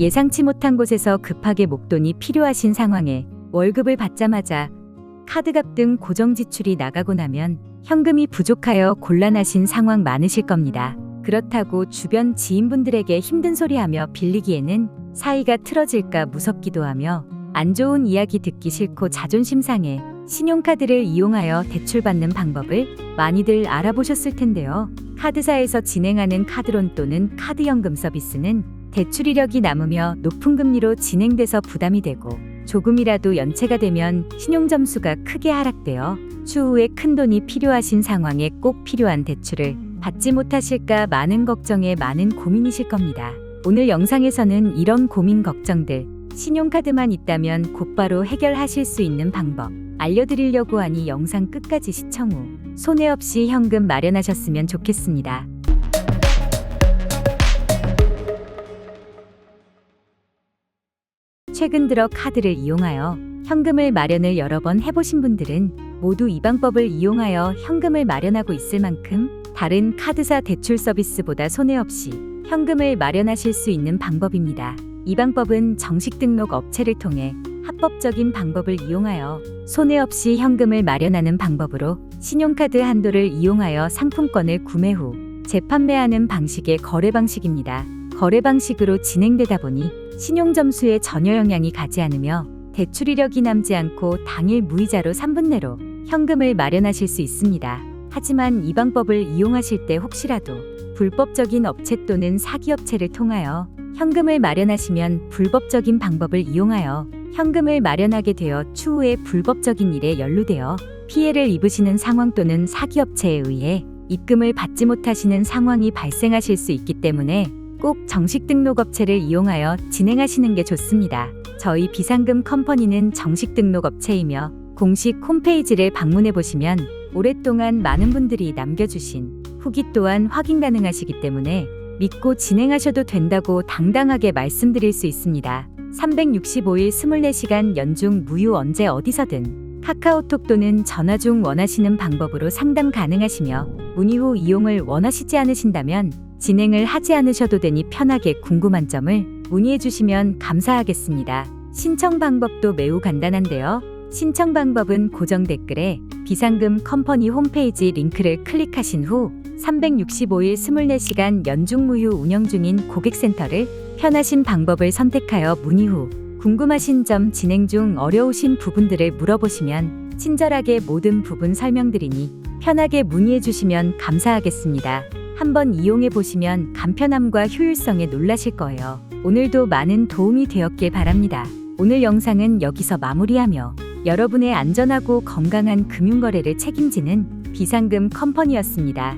예상치 못한 곳에서 급하게 목돈이 필요하신 상황에 월급을 받자마자 카드값 등 고정 지출이 나가고 나면 현금이 부족하여 곤란하신 상황 많으실 겁니다. 그렇다고 주변 지인분들에게 힘든 소리 하며 빌리기에는 사이가 틀어질까 무섭기도 하며 안 좋은 이야기 듣기 싫고 자존심 상해 신용카드를 이용하여 대출받는 방법을 많이들 알아보셨을 텐데요. 카드사에서 진행하는 카드론 또는 카드연금 서비스는 대출 이력이 남으며 높은 금리로 진행돼서 부담이 되고 조금이라도 연체가 되면 신용 점수가 크게 하락되어 추후에 큰 돈이 필요하신 상황에 꼭 필요한 대출을 받지 못하실까 많은 걱정에 많은 고민이실 겁니다. 오늘 영상에서는 이런 고민 걱정들 신용카드만 있다면 곧바로 해결하실 수 있는 방법 알려드리려고 하니 영상 끝까지 시청 후 손해 없이 현금 마련하셨으면 좋겠습니다. 최근 들어 카드를 이용하여 현금을 마련을 여러 번 해보신 분들은 모두 이 방법을 이용하여 현금을 마련하고 있을 만큼 다른 카드사 대출 서비스보다 손해 없이 현금을 마련하실 수 있는 방법입니다. 이 방법은 정식 등록 업체를 통해 합법적인 방법을 이용하여 손해 없이 현금을 마련하는 방법으로 신용카드 한도를 이용하여 상품권을 구매 후 재판매하는 방식의 거래 방식입니다. 거래 방식으로 진행되다 보니 신용 점수에 전혀 영향이 가지 않으며 대출 이력이 남지 않고 당일 무이자로 3분 내로 현금을 마련하실 수 있습니다. 하지만 이 방법을 이용하실 때 혹시라도 불법적인 업체 또는 사기업체를 통하여 현금을 마련하시면 불법적인 방법을 이용하여 현금을 마련하게 되어 추후에 불법적인 일에 연루되어 피해를 입으시는 상황 또는 사기업체에 의해 입금을 받지 못하시는 상황이 발생하실 수 있기 때문에 꼭 정식 등록 업체를 이용하여 진행하시는 게 좋습니다. 저희 비상금 컴퍼니는 정식 등록 업체이며 공식 홈페이지를 방문해 보시면 오랫동안 많은 분들이 남겨주신 후기 또한 확인 가능하시기 때문에 믿고 진행하셔도 된다고 당당하게 말씀드릴 수 있습니다. 365일 24시간 연중 무휴 언제 어디서든 카카오톡 또는 전화 중 원하시는 방법으로 상담 가능하시며 문의 후 이용을 원하시지 않으신다면 진행을 하지 않으셔도 되니 편하게 궁금한 점을 문의해 주시면 감사하겠습니다. 신청 방법도 매우 간단한데요. 신청 방법은 고정 댓글에 비상금 컴퍼니 홈페이지 링크를 클릭하신 후 365일 24시간 연중무휴 운영 중인 고객센터를 편하신 방법을 선택하여 문의 후 궁금하신 점 진행 중 어려우신 부분들을 물어보시면 친절하게 모든 부분 설명드리니 편하게 문의해 주시면 감사하겠습니다. 한번 이용해 보시면 간편함과 효율성에 놀라실 거예요. 오늘도 많은 도움이 되었길 바랍니다. 오늘 영상은 여기서 마무리하며 여러분의 안전하고 건강한 금융거래를 책임지는 비상금 컴퍼니였습니다.